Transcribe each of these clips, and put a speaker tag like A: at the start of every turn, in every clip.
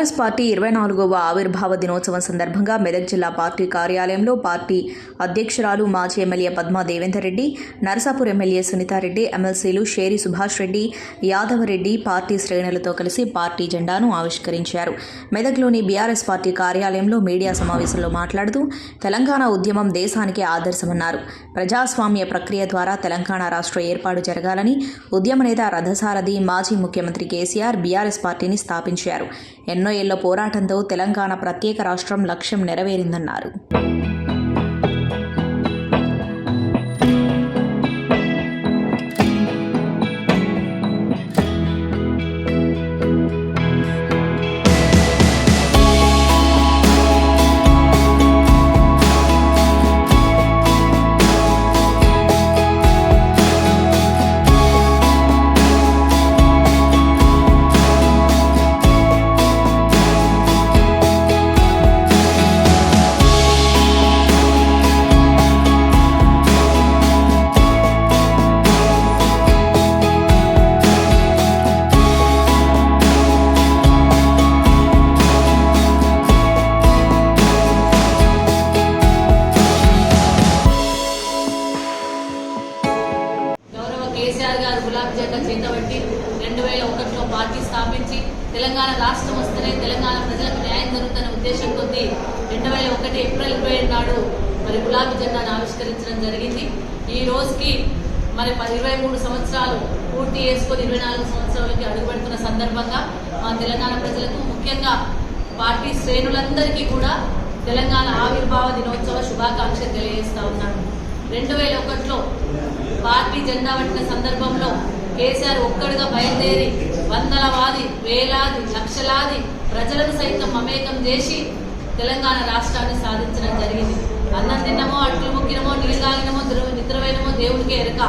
A: BRS party ఇరవై నాలుగవ ఆవిర్భావ దినోత్సవం సందర్భంగా మెదక్ జిల్లా పార్టీ కార్యాలయంలో పార్టీ అధ్యక్షురాలు మాజీ ఎమ్మెల్యే పద్మా దేవేందర్ రెడ్డి నరసాపూర్ ఎమ్మెల్యే సునీతారెడ్డి ఎమ్మెల్సీలు షేరి సుభాష్ రెడ్డి యాదవరెడ్డి పార్టీ శ్రేణులతో కలిసి పార్టీ జెండాను ఆవిష్కరించారు. మెదక్లోని బీఆర్ఎస్ పార్టీ కార్యాలయంలో మీడియా సమావేశంలో మాట్లాడుతూ తెలంగాణ ఉద్యమం దేశానికి ఆదర్శమన్నారు. ప్రజాస్వామ్య ప్రక్రియ ద్వారా తెలంగాణ రాష్ట్ర ఏర్పాటు జరగాలని ఉద్యమ నేత రథసారథి మాజీ ముఖ్యమంత్రి కేసీఆర్ బీఆర్ఎస్ పార్టీని స్థాపించారు. ఎన్నో ఏళ్ళ పోరాటంతో తెలంగాణ ప్రత్యేక రాష్ట్రం లక్ష్యం నెరవేరిందన్నారు.
B: తెలంగాణ రాష్ట్రం వస్తేనే తెలంగాణ ప్రజలకు న్యాయం జరుగుతున్న ఉద్దేశం కొద్ది రెండు వేల ఒకటి ఏప్రిల్ ఇరవై నాడు మరి గులాబీ జెండాను ఆవిష్కరించడం జరిగింది. ఈ రోజుకి మరి ఇరవై మూడు సంవత్సరాలు పూర్తి చేసుకొని ఇరవై నాలుగు సంవత్సరాలకి అడుగుపెడుతున్న సందర్భంగా మా తెలంగాణ ప్రజలకు ముఖ్యంగా పార్టీ శ్రేణులందరికీ కూడా తెలంగాణ ఆవిర్భావ దినోత్సవ శుభాకాంక్షలు తెలియజేస్తా ఉన్నాను. రెండు వేల ఒకటిలో పార్టీ జెండా పట్టిన సందర్భంలో కేసీఆర్ ఒక్కడిగా బయలుదేరి వందలవాది వేలాది లక్షలాది ప్రజలను సైతం మమేకం చేసి తెలంగాణ రాష్ట్రాన్ని సాధించడం జరిగింది. అన్నం తిన్నమో అట్లు ముక్కినమో నీళ్ళు తాగినమో నిద్రమైనమో నిద్రపోయినమో దేవుడికే ఎరక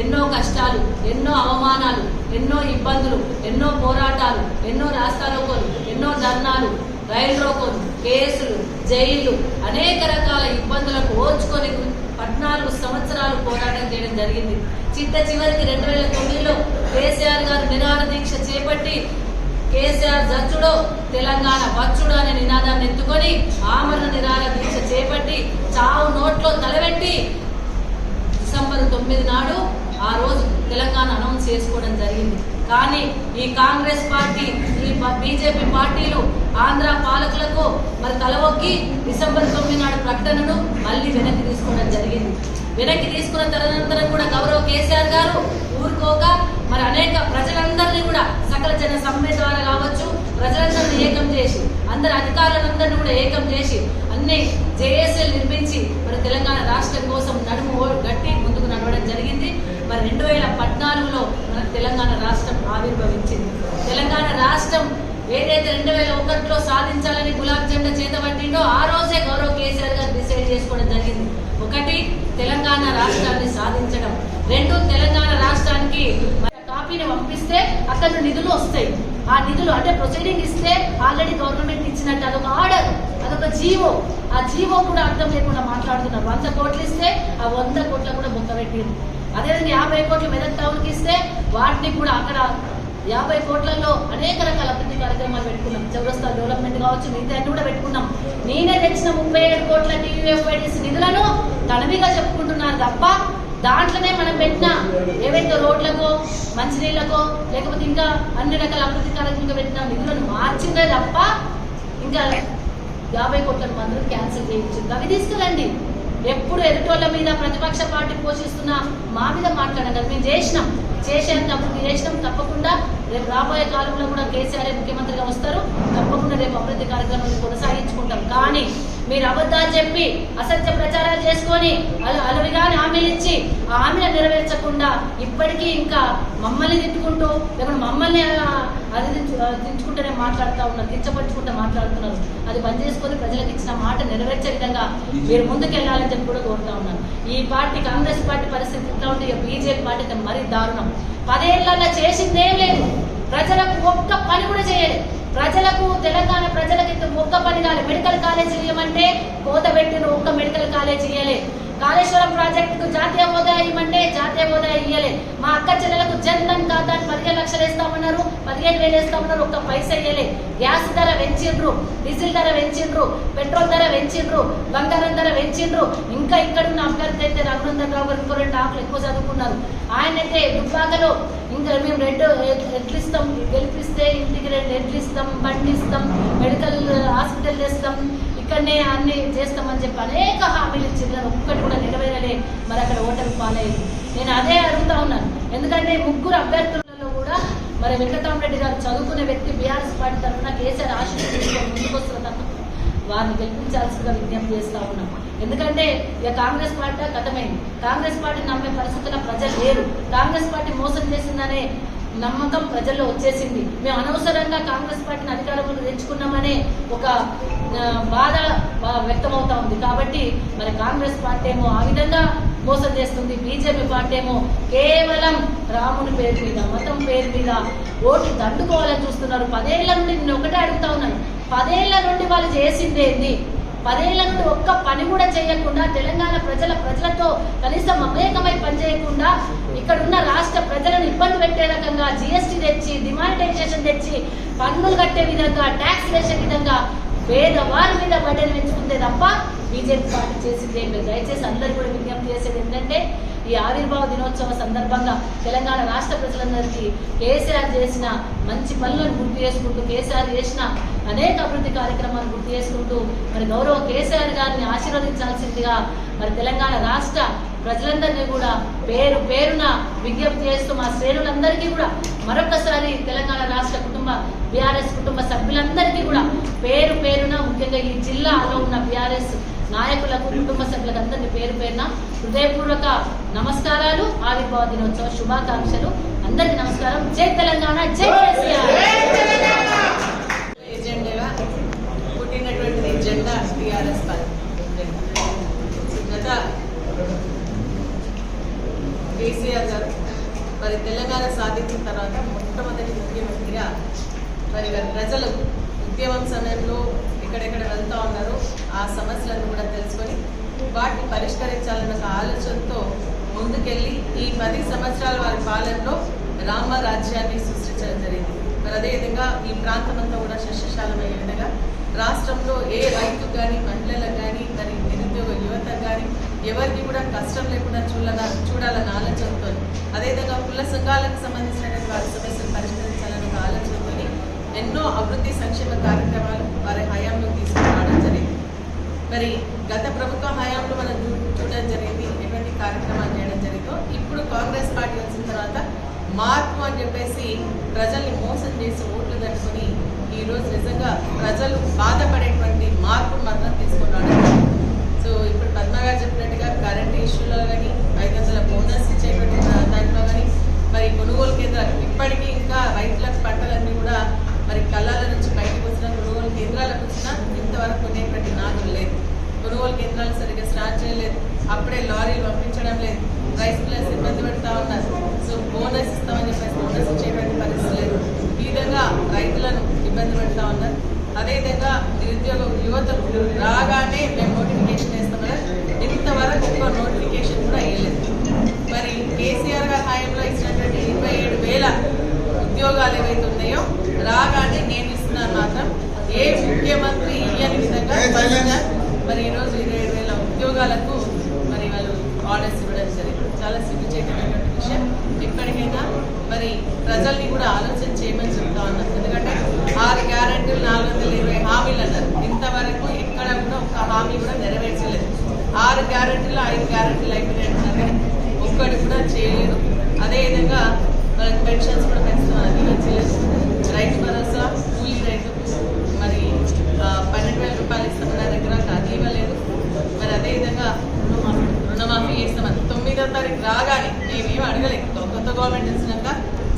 B: ఎన్నో కష్టాలు ఎన్నో అవమానాలు ఎన్నో ఇబ్బందులు ఎన్నో పోరాటాలు ఎన్నో రాస్తారోకోలు ఎన్నో ధర్నాలు రైలు రోకోలు కేసులు జైళ్ళు అనేక రకాల ఇబ్బందులకు ఓర్చుకొని పద్నాలుగు సంవత్సరాలు పోరాటం చేయడం జరిగింది. చిట్ట చివరికి రెండు వేల తొమ్మిదిలో కేసీఆర్ గారు నిరాహార దీక్ష చేపట్టి కేసీఆర్ జచ్చుడో తెలంగాణ వచ్చుడు అనే నినాదాన్ని ఎత్తుకొని ఆమరణ నిరాహార దీక్ష చేపట్టి చావు నోట్లో తలబెట్టి డిసెంబర్ తొమ్మిది నాడు ఆ రోజు తెలంగాణ అనౌన్స్ చేసుకోవడం జరిగింది. కానీ ఈ కాంగ్రెస్ పార్టీ ఈ బీజేపీ పార్టీలు ఆంధ్ర పాలకులకు మరి తలవొక్కి డిసెంబర్ తొమ్మిది నాడు ప్రకటనను మళ్ళీ వెనక్కి తీసుకోవడం జరిగింది. వెనక్కి తీసుకున్న తదనంతరం కూడా గౌరవ కేసీఆర్ గారు ఊరుకోక మరి అనేక ప్రజలందరినీ కూడా సకల జన సమ్మె ద్వారా కావచ్చు ప్రజలందరినీ ఏకం చేసి అందరి అధికారులందరినీ కూడా ఏకం చేసి అన్ని జేఏసీలు నిర్మించి మరి తెలంగాణ రాష్ట్రం కోసం నడుము గట్టి ముందుకు నడవడం జరిగింది. మరి రెండు వేల పద్నాలుగులో తెలంగాణ రాష్ట్రం ఆవిర్భవించింది. తెలంగాణ రాష్ట్రం ఏదైతే రెండు వేల ఒకటిలో సాధించాలని గులాబ్ జెండా చేతబట్టిండో ఆ రోజే గౌరవ కేసీఆర్ గారు డిసైడ్ చేసుకోవడం జరిగింది. ఒకటి తెలంగాణ రాష్ట్రాన్ని సాధించడం. రెండు తెలంగాణ రాష్ట్రానికి కాపీని పంపిస్తే అక్కడ నిధులు వస్తాయి. ఆ నిధులు అంటే ప్రొసీడింగ్ ఇస్తే ఆల్రెడీ గవర్నమెంట్ ఇచ్చినట్టు అదొక ఆర్డర్ అదొక జీవో. ఆ జీవో కూడా అర్థం లేకుండా మాట్లాడుతున్నారు. వంద కోట్లు ఇస్తే ఆ వంద కోట్ల కూడా బొక్క పెట్టింది. అదేవిధంగా యాభై కోట్లు మెదక్ టౌన్కి ఇస్తే వాటిని కూడా అక్కడ యాభై కోట్లలో అనేక రకాల అభివృద్ధి కార్యక్రమాలు పెట్టుకున్నాం. చౌరస్తా డెవలప్మెంట్ కావచ్చు మిగతా అన్ని కూడా పెట్టుకున్నాం. నేనే తెచ్చిన ముప్పై ఏడు కోట్ల టీయూఎఫ్ఐడిసి నిధులను తనవిగా చెప్పుకుంటున్నాను తప్ప దాంట్లోనే మనం పెట్టిన ఏవైతే రోడ్లకో మంచినీళ్ళకో లేకపోతే ఇంకా అన్ని రకాల అభివృద్ధి కార్యక్రమంగా పెట్టిన నిధులను మార్చిందే తప్ప ఇంకా యాభై కోట్లను మాత్రం క్యాన్సిల్ చేయించింది అవి తీసుకురండి. ఎప్పుడు ఎదుటోళ్ళ మీద ప్రతిపక్ష పార్టీ పోషిస్తున్న మా మీద మాట్లాడండి. మేము చేసినాం. చేసేంత అభివృద్ధి చేసినాం. తప్పకుండా రేపు రాబోయే కాలంలో కూడా కేసీఆర్ ముఖ్యమంత్రిగా వస్తారు. తప్పకుండా రేపు అభివృద్ధి కార్యక్రమాన్ని కొనసాగించుకుంటాం. కానీ మీరు అబద్ధాలు చెప్పి అసత్య ప్రచారాలు చేసుకొని అలా అలవిగాని హామీలు ఇచ్చి ఆ హామీలు నెరవేర్చకుండా ఇప్పటికీ ఇంకా మమ్మల్ని తిట్టుకుంటూ లేకుంటే మమ్మల్ని అది దించు- దించుకుంటూనే మాట్లాడుతూ ఉన్నారు దించపరుచుకుంటూ మాట్లాడుతున్నారు. అది బంద్ చేసుకొని ప్రజలకు ఇచ్చిన మాట నెరవేర్చే విధంగా మీరు ముందుకెళ్ళాలని చెప్పి కూడా కోరుతా ఉన్నాను. ఈ పార్టీ కాంగ్రెస్ పార్టీ పరిస్థితి ఇట్లా ఉంటే బీజేపీ పార్టీ మరీ దారుణం. పదేళ్ళ చేసిందేం లేదు. ప్రజలకు ఒక్క పని కూడా చేయలేదు. ప్రజలకు తెలంగాణ ప్రజలకు ఇంత ఒక్క పని కాలేదు మెడికల్ కాలేజీ ఇవ్వమంటే కోత పెట్టిన ఒక్క మెడికల్ కాలేజీ ఇవ్వలేదు కాళేశ్వరం ప్రాజెక్టుకు జాతీయ హోదా ఇవ్వమంటే జాతీయ హోదా ఇయ్యలే. మా అక్క చెల్లెలకు జన్ ధన్ ఖాతా పదిహేను లక్షలు వేస్తామన్నారు పదిహేను వేలు వేస్తామన్నారు ఒక్క పైసా ఇయ్యలే. గ్యాస్ ధర పెంచిండ్రు డీజిల్ ధర పెంచిండ్రు పెట్రోల్ ధర పెంచిండ్రు బంగారం ధర పెంచిండ్రు. ఇంకా ఇక్కడ ఉన్న అభ్యర్థి అయితే రఘునందన్ రావు గారు ఇంకో రెండు ఆకులు ఎక్కువ చదువుకున్నారు. ఆయన అయితే దుబ్బాకలో ఇంకా మేము రెండు ఎడ్లు ఇస్తాం గెలిపిస్తే ఇంటికి రెండు ఎడ్లు ఇస్తాం బండి ఇస్తాం మెడికల్ హాస్పిటల్ చేస్తాం ఇక్కడనే అన్ని చేస్తామని చెప్పి అనేక హామీలు ఇచ్చిండ్రు ఒక్కటి కూడా నెరవేరలే. మరి అక్కడ ఓటమి పాలయ్యింది నేను అదే అడుగుతా ఉన్నాను. ఎందుకంటే ముగ్గురు అభ్యర్థులలో కూడా మరి వెంకటరామరెడ్డి గారు చదువుకునే వ్యక్తి బీఆర్ఎస్ పార్టీ తరఫున కేసీఆర్ ఆశీర్వదించుకొని ముందుకు వస్తున్న వారిని గెలిపించాల్సిందిగా విజ్ఞప్తి చేస్తా ఉన్నాం. ఎందుకంటే ఇక కాంగ్రెస్ పార్టీ గతమైంది కాంగ్రెస్ పార్టీ నమ్మే పరిస్థితుల్లో ప్రజలు లేరు. కాంగ్రెస్ పార్టీ మోసం చేసిందనే నమ్మకం ప్రజల్లో వచ్చేసింది. మేము అనవసరంగా కాంగ్రెస్ పార్టీని అధికారంలో తెచ్చుకున్నామనే ఒక బాధ బా- వ్యక్తమవుతా ఉంది. కాబట్టి మరి కాంగ్రెస్ పార్టీ ఏమో ఆ విధంగా మోసం చేస్తుంది. బీజేపీ పార్టీ ఏమో కేవలం రాముని పేరు మీద మతం పేరు మీద ఓట్లు దండుకోవాలని చూస్తున్నారు. పదేళ్ళ నుండి నేను ఒకటే అడుగుతా ఉన్నాను. పదేళ్ళ నుండి వాళ్ళు చేసింది ఏంది? పదేళ్ళ నుండి ఒక్క పని కూడా చేయకుండా తెలంగాణ ప్రజల ప్రజలతో కనీసం మమేకమై పనిచేయకుండా ఇక్కడ ఉన్న రాష్ట్ర ప్రజలను ఇబ్బంది పెట్టే రకంగా జిఎస్టీ తెచ్చి డిమానిటైజేషన్ తెచ్చి పన్నులు కట్టే విధంగా ట్యాక్స్ వేసే విధంగా పేదవారి మీద బడ్డను పెంచుకుంటే తప్ప బీజేపీ పార్టీ చేసింది ఏం లేదు. దయచేసి అందరు కూడా విజ్ఞప్తి చేసేది ఏంటంటే ఈ ఆవిర్భావ దినోత్సవ సందర్భంగా తెలంగాణ రాష్ట్ర ప్రజలందరికీ కేసీఆర్ చేసిన మంచి పనులను గుర్తు చేసుకుంటూ కేసీఆర్ చేసిన అనేక అభివృద్ధి కార్యక్రమాలు గుర్తు చేసుకుంటూ మరి గౌరవ కేసీఆర్ గారిని ఆశీర్వదించాల్సిందిగా మరి తెలంగాణ రాష్ట్ర ప్రజలందరినీ కూడా పేరు పేరున విజ్ఞప్తి చేస్తూ మా శ్రేణులందరికీ కూడా మరొకసారి తెలంగాణ రాష్ట్ర కుటుంబ బీఆర్ఎస్ కుటుంబ సభ్యులందరికీ కూడా పేరు పేరున ముఖ్యంగా ఈ జిల్లాలో ఉన్న బీఆర్ఎస్ నాయకులకు కుటుంబ సభ్యులకు అందరినీ పేరు పేరున హృదయపూర్వక నమస్కారాలు. ఆవిర్భావ దినోత్సవ శుభాకాంక్షలు. అందరికీ నమస్కారం. జై తెలంగాణ జై కేసీఆర్.
C: ఎజెండాగా పుట్టినటువంటిది జెండా టిఆర్ఎస్ గత కేసీఆర్ గారు మరి తెలంగాణ సాధించిన తర్వాత మొట్టమొదటి ముఖ్యమంత్రిగా మరి వారి ప్రజలు ఉద్యమం సమయంలో ఎక్కడెక్కడ వెళ్తా ఉన్నారో ఆ సమస్యలను కూడా తెలుసుకొని వాటిని పరిష్కరించాలన్న ఒక ఆలోచనతో ముందుకెళ్ళి ఈ పది సంవత్సరాల వారి పాలనలో రామ రాజ్యాన్ని సృష్టించడం జరిగింది. మరి అదేవిధంగా ఈ ప్రాంతం అంతా కూడా సస్యశాలమయ్యే విధంగా రాష్ట్రంలో ఏ రైతు కానీ మహిళలకు కానీ మరి నిరుద్యోగ యువత కానీ ఎవరికి కూడా కష్టం లేకుండా చూడాల చూడాలన్న ఆలోచనతో అదేవిధంగా కుల సంఘాలకు సంబంధించినటువంటి వారి సమస్యలు పరిష్కరించాలన్న ఒక ఆలోచనతో ఎన్నో అభివృద్ధి సంక్షేమ కార్యక్రమాలు వారి హయాంలో తీసుకురావడం జరిగింది. మరి గత ప్రభుత్వ హయాంలో మనం చూ- చూడడం జరిగింది ఎటువంటి కార్యక్రమాలు కాంగ్రెస్ పార్టీ వచ్చిన తర్వాత మార్పు అని చెప్పేసి ప్రజల్ని మోసం చేసి ఓట్లు తట్టుకొని ఈరోజు నిజంగా ప్రజలు బాధపడేటువంటి మార్పు మాత్రం తీసుకున్నాడు. సో ఇప్పుడు పద్మ గారు చెప్పినట్టుగా కరెంట్ ఇష్యూలో కానీ ఐదు వందల బోనస్ ఇచ్చేటువంటి దాంట్లో కానీ మరి కొనుగోలు కేంద్రాలు ఇప్పటికీ ఇంకా రైతులకు పంటలన్నీ కూడా మరి కళ్ళాల నుంచి బయటకు వచ్చిన కొనుగోలు కేంద్రాలకు వచ్చినా ఇంతవరకు కొనేటువంటి నాదులు లేదు. కొనుగోలు కేంద్రాలు సరిగ్గా స్టార్ట్ చేయలేదు. అప్పుడే లారీలు రైస్ ప్లస్ ఇబ్బంది పెడతా ఉన్నారు. సో బోనస్ ఇస్తామని చెప్పేసి బోనస్ ఇచ్చేటువంటి పరిస్థితి లేదు. ఈ విధంగా రైతులను ఇబ్బంది పెడతా ఉన్నారు. అదేవిధంగా నిరుద్యోగ యువతకు రాగానే మేము నోటిఫికేషన్ వేస్తామని ఇంతవరకు ఒక్క నోటిఫికేషన్ కూడా వేయలేదు మరి కేసీఆర్ గారి హయాంలో ఇచ్చినటువంటి ఇరవై ఏడు వేల ఉద్యోగాలు ఏవైతే ఉన్నాయో రాగానే నేను ఇస్తున్నాను మాత్రం ఏ ముఖ్యమంత్రి ఇయ్యని విధంగా మరి ఈరోజు ఇరవై ఏడు వేల ఉద్యోగాలకు మరి వాళ్ళు ఆర్డర్స్ చాలా సిగ్గుచేటటువంటి విషయం. ఇప్పటికైనా మరి ప్రజల్ని కూడా ఆలోచన చేయమని చెప్తా ఉన్నాను. ఎందుకంటే ఆరు గ్యారంటీలు నాలుగు వందల ఇరవై హామీలు అన్నారు. ఇంతవరకు ఎక్కడ కూడా ఒక హామీ కూడా నెరవేర్చలేదు. ఆరు గ్యారంటీలు ఐదు గ్యారంటీలు అయిపోయినాయి అంటున్నారు కానీ ఒక్కటి కూడా చేయలేదు. అదేవిధంగా మనకు పెన్షన్స్ కూడా పెంచుతున్నారు అది కూడా రైతు భరోసా కూలీ రైతుకు మరి ఆ, పన్నెండు వేల రూపాయలు ఇస్తామన్న దగ్గర అది ఇవ్వలేదు మరి అదేవిధంగా రుణమాఫీ చేస్తామని తొమ్మిదో తారీఖు రాగానే మేమేం అడగలేదు కొ- కొత్త గవర్నమెంట్ వచ్చినాక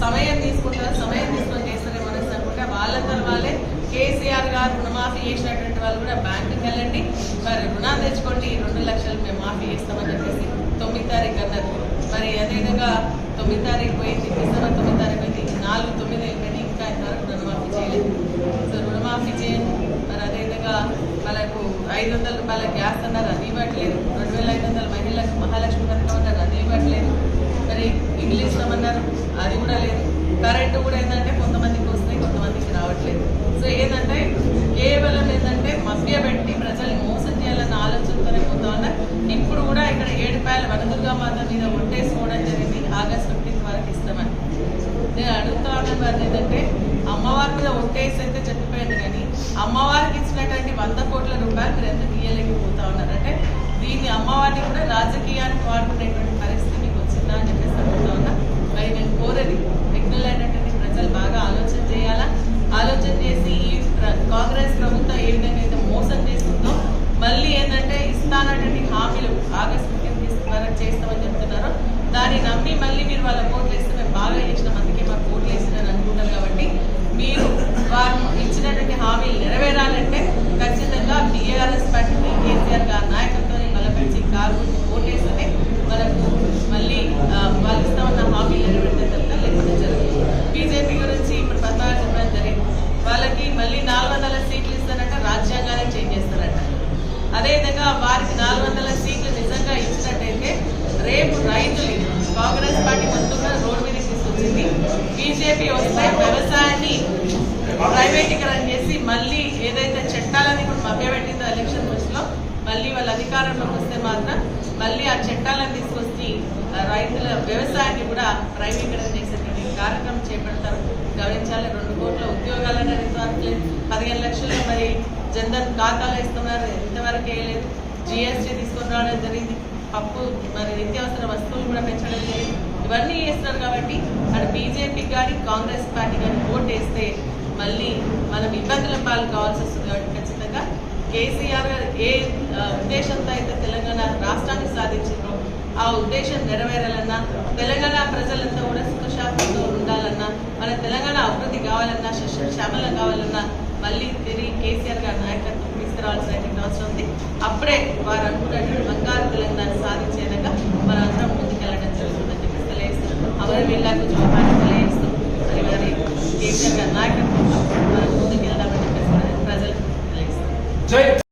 C: సమయం తీసుకుంటారు సమయం తీసుకొని చేస్తారేమో అనేసి అనుకుంటే వాళ్ళందరూ వాళ్ళే కేసీఆర్ గారు రుణమాఫీ చేసినటువంటి వాళ్ళు కూడా బ్యాంకుకి వెళ్ళండి మరి రుణాలు తెచ్చుకోండి ఈ రెండు లక్షలు మేము మాఫీ చేస్తామని చెప్పేసి తొమ్మిది తారీఖు అన్నారు మరి అదేవిధంగా తొమ్మిది తారీఖు పోయింది డిసెంబర్ తొమ్మిది తారీఖు పోయింది నాలుగు తొమ్మిది అయిపోయింది ఇంకా ఇంతవరకు రుణమాఫీ చేయలేదు సో రుణమాఫీ చేయండి మరి అదేవిధంగా వాళ్ళకు ఐదు వందల రూపాయల గ్యాస్ అన్నారు అది ఇవ్వట్లేదు రెండు వేల ఐదు వందల మహిళ ఇల్లు ఇస్తామన్నారు అది కూడా లేదు కరెంటు కూడా ఏంటంటే కొంతమందికి వస్తున్నాయి కొంతమందికి రావట్లేదు సో ఏంటంటే కేవలం ఏంటంటే మభ్యపెట్టి ప్రజల్ని మోసం చేయాలన్న ఆలోచనతోనే పోతా ఉన్నారు ఇప్పుడు కూడా ఇక్కడ ఏడుపాయల వనదుర్గా మాత మీద ఒట్టేసుకోవడం జరిగింది. ఆగస్ట్ ఫిఫ్టీన్త్ వరకు ఇస్తామని. నేను అడుగుతా ఉన్నాను వారిని ఏంటంటే అమ్మవారి మీద ఒట్టేసి అయితే చెప్పిపోయింది కానీ అమ్మవారికి ఇచ్చినటువంటి వంద కోట్ల రూపాయలు మీరు ఎందుకు ఇయ్యలేకపోతా ఉన్నారంటే దీన్ని అమ్మవారిని కూడా రాజకీయానికి వాడుకునేటువంటి పరిస్థితి మీకు వచ్చిందా అని చెప్పేసి అడుగుతా ఉన్నా. మరి నేను కోరేది విఘ్నులైనటువంటి ప్రజలు బాగా ఆలోచన చేయాలా ఆలోచన చేసి ఈ ప్ర- కాంగ్రెస్ ప్రభుత్వం ఏ విధంగా అయితే మోసం చేస్తుందో మళ్ళీ ఏంటంటే ఇస్తానటువంటి హామీలు ఆగస్టు ఫిఫ్టీన్త్ వరకు చేస్తామని చెప్తున్నారు దాన్ని నమ్మి మళ్ళీ మీరు వాళ్ళ ఓట్లు వేస్తే మేము బాగా చేసినాం అందుకే మాకు ఓట్లు వేసిందని అనుకుంటారు కాబట్టి మీరు వారు ఇచ్చినటువంటి హామీలు నెరవేరాలంటే ఖచ్చితంగా బీఆర్ఎస్ పార్టీని కేసీఆర్ గారి నాయకత్వాన్ని బలపరిచి కారు ఓటేస్తేనే మనకు మళ్ళీ ఆ, వాళ్ళు ఇస్తామన్న హామీలు నెరవేరితే తప్ప లేకపోతే జరగదు బీజేపీ గురించి ఇప్పుడు పద్నాలుగు చెప్పడం జరిగింది వాళ్ళకి మళ్ళీ నాలుగు వందల సీట్లు ఇస్తారంట రాజ్యాంగాన్ని చేంజ్ చేస్తారంట అదేవిధంగా వారికి నాలుగు వందల సీట్లు నిజంగా ఇచ్చినట్టయితే రేపు రైతులు కాంగ్రెస్ పార్టీ మొత్తం కూడా రోడ్డు మీదకి తీసుకొచ్చింది బీజేపీ వస్తే వ్యవసాయాన్ని ప్రైవేటీకరణ చేసి మళ్ళీ ఏదైతే చట్టాలని ఇప్పుడు మభ్యపెట్టిందో ఎలక్షన్లో మళ్ళీ వాళ్ళ అధికారంలోకి వస్తే మాత్రం మళ్ళీ ఆ చట్టాలను తీసుకొచ్చి రైతుల వ్యవసాయాన్ని కూడా ప్రైవేటీకరణ చేసేటువంటి కార్యక్రమం చేపడతారు. గమనించాలి రెండు కోట్ల ఉద్యోగాలను అనేది పదిహేను లక్షలు మరి జన్ధన్ ఖాతాలో ఇస్తున్నారు ఇంతవరకు వేయలేదు. జిఎస్టీ తీసుకొని రావడం జరిగింది. పప్పు మరి నిత్యావసర వస్తువులు కూడా పెంచడం జరిగింది. ఇవన్నీ చేస్తున్నారు కాబట్టి అటు బీజేపీ కానీ కాంగ్రెస్ పార్టీ కానీ ఓటు వేస్తే మళ్ళీ మనం ఇబ్బందుల పాలు కావాల్సి వస్తుంది కాబట్టి ఖచ్చితంగా కేసీఆర్ ఏ ఉద్దేశంతో అయితే తెలంగాణ రాష్ట్రాన్ని సాధించారో ఆ ఉద్దేశం నెరవేరాలన్నా తెలంగాణ ప్రజలంతా కూడా సుఖశాంతితో ఉండాలన్నా మన తెలంగాణ అభివృద్ధి కావాలన్నా శ్యామలం కావాలన్నా మళ్ళీ తిరిగి కేసీఆర్ గారి నాయకత్వం తీసుకురావాల్సినటువంటి అవసరం ఉంది. అప్పుడే వారు అనుకున్నటువంటి బంగారు తెలంగాణ సాధించే విధంగా మనం అందరం ముందుకెళ్ళడం జరుగుతుందని చెప్పి తెలియజేస్తున్నాం. అమరవీళ్ళకు జోపాన్ని తెలియజేస్తూ మరి వారి కేసీఆర్ గారి నాయకత్వం మనం ముందుకెళ్దామని